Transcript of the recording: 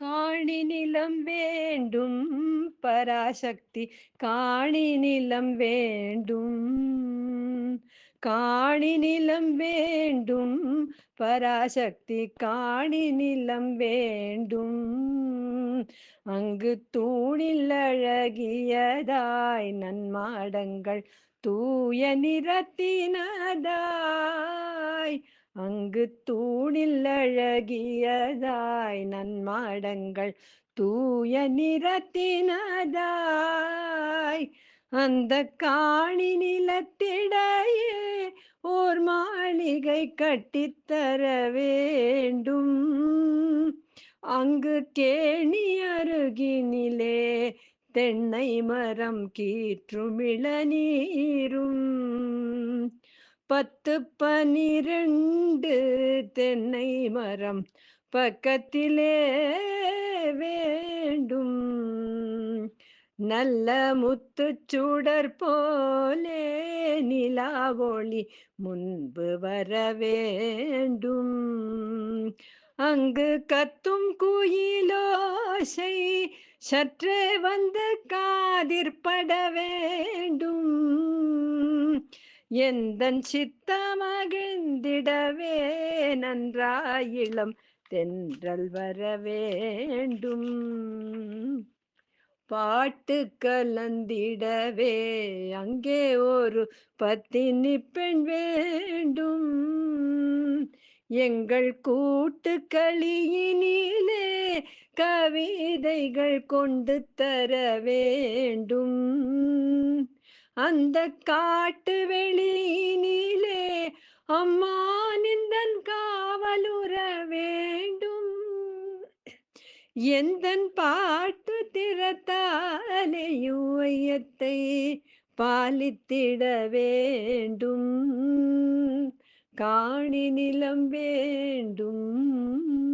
காணி நிலம் வேண்டும் பராசக்தி காணி நிலம் வேண்டும். காணி நிலம் வேண்டும் பராசக்தி காணி நிலம் வேண்டும். அங்கு தூணில் அழகியதாய் நன்மாடங்கள் தூய நிறத்தினதாய் அங்கு தூணில் அழகியதாய் நன்மாடங்கள் தூய நிறத்தினதாய். அந்த காணி நிலத்திடையே ஓர் மாளிகை கட்டித்தர வேண்டும். அங்கு கேணி அருகினிலே தென்னை மரம் கீற்றுமிழ நீரும் பத்து பனிரெண்டு தென்னை மரம் பக்கத்திலே வேண்டும். நல்ல முத்து முத்துச்சுடர் போலே நிலாவொளி முன்பு வர வேண்டும். அங்கு கத்தும் குயிலோசை சற்றே வந்து காதிற்பட வேண்டும். எந்தன் சித்தமகிழ்ந்திடவே நன்றாயிளம் தென்றல் வர வேண்டும். பாட்டு கலந்திடவே அங்கே ஒரு பத்தினி பெண் வேண்டும். எங்கள் கூட்டு களியினிலே கவிதைகள் கொண்டு தர வேண்டும். அந்த காட்டு வெளியினிலே அம்மா நிந்தன் காவலுற வேண்டும். எந்தன் பாட்டு திறத்தாலேயும் ஐயத்தை பாலித்திட வேண்டும். காணி நிலம் வேண்டும்.